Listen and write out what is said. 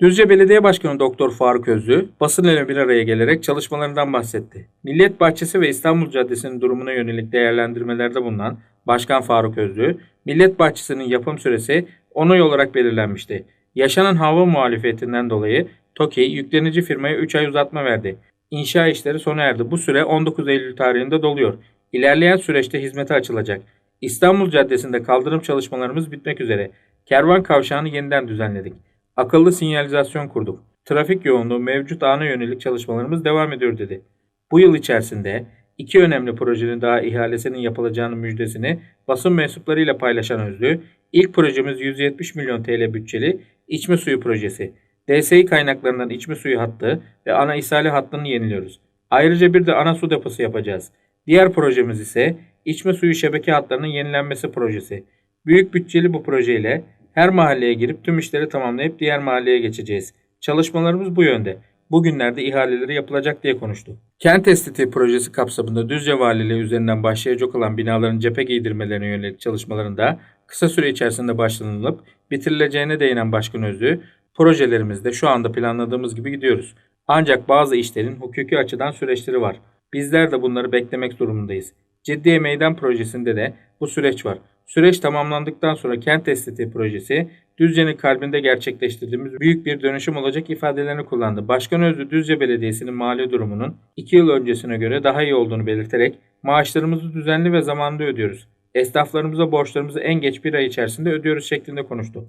Düzce Belediye Başkanı Doktor Faruk Özlü basınla bir araya gelerek çalışmalarından bahsetti. Millet Bahçesi ve İstanbul Caddesi'nin durumuna yönelik değerlendirmelerde bulunan Başkan Faruk Özlü, Millet Bahçesi'nin yapım süresi onay olarak belirlenmişti. Yaşanan hava muhalefetinden dolayı TOKİ yüklenici firmaya 3 ay uzatma verdi. İnşa işleri sona erdi. Bu süre 19 Eylül tarihinde doluyor. İlerleyen süreçte hizmete açılacak. İstanbul Caddesi'nde kaldırım çalışmalarımız bitmek üzere. Kervan kavşağını yeniden düzenledik. Akıllı sinyalizasyon kurduk. Trafik yoğunluğu mevcut ana yönelik çalışmalarımız devam ediyor dedi. Bu yıl içerisinde iki önemli projenin daha ihalesinin yapılacağının müjdesini basın mensuplarıyla paylaşan Özlü, ilk projemiz 170 milyon TL bütçeli içme suyu projesi. DSİ kaynaklarından içme suyu hattı ve ana ishali hattını yeniliyoruz. Ayrıca bir de ana su deposu yapacağız. Diğer projemiz ise içme suyu şebeke hatlarının yenilenmesi projesi. Büyük bütçeli bu projeyle her mahalleye girip tüm işleri tamamlayıp diğer mahalleye geçeceğiz. Çalışmalarımız bu yönde. Bugünlerde ihaleleri yapılacak diye konuştu. Kent estetiği projesi kapsamında Düzce Valiliği üzerinden başlayacak olan binaların cephe giydirmelerine yönelik çalışmalarında kısa süre içerisinde başlanılıp bitirileceğine değinen Başkan Özlü, projelerimizde şu anda planladığımız gibi gidiyoruz. Ancak bazı işlerin hukuki açıdan süreçleri var. Bizler de bunları beklemek durumundayız. Ciddiye Meydan projesinde de bu süreç var. Süreç tamamlandıktan sonra kent estetiği projesi Düzce'nin kalbinde gerçekleştirdiğimiz büyük bir dönüşüm olacak ifadelerini kullandı. Başkan Özlü Düzce Belediyesi'nin mali durumunun 2 yıl öncesine göre daha iyi olduğunu belirterek maaşlarımızı düzenli ve zamanında ödüyoruz. Esnaflarımıza borçlarımızı en geç bir ay içerisinde ödüyoruz şeklinde konuştu.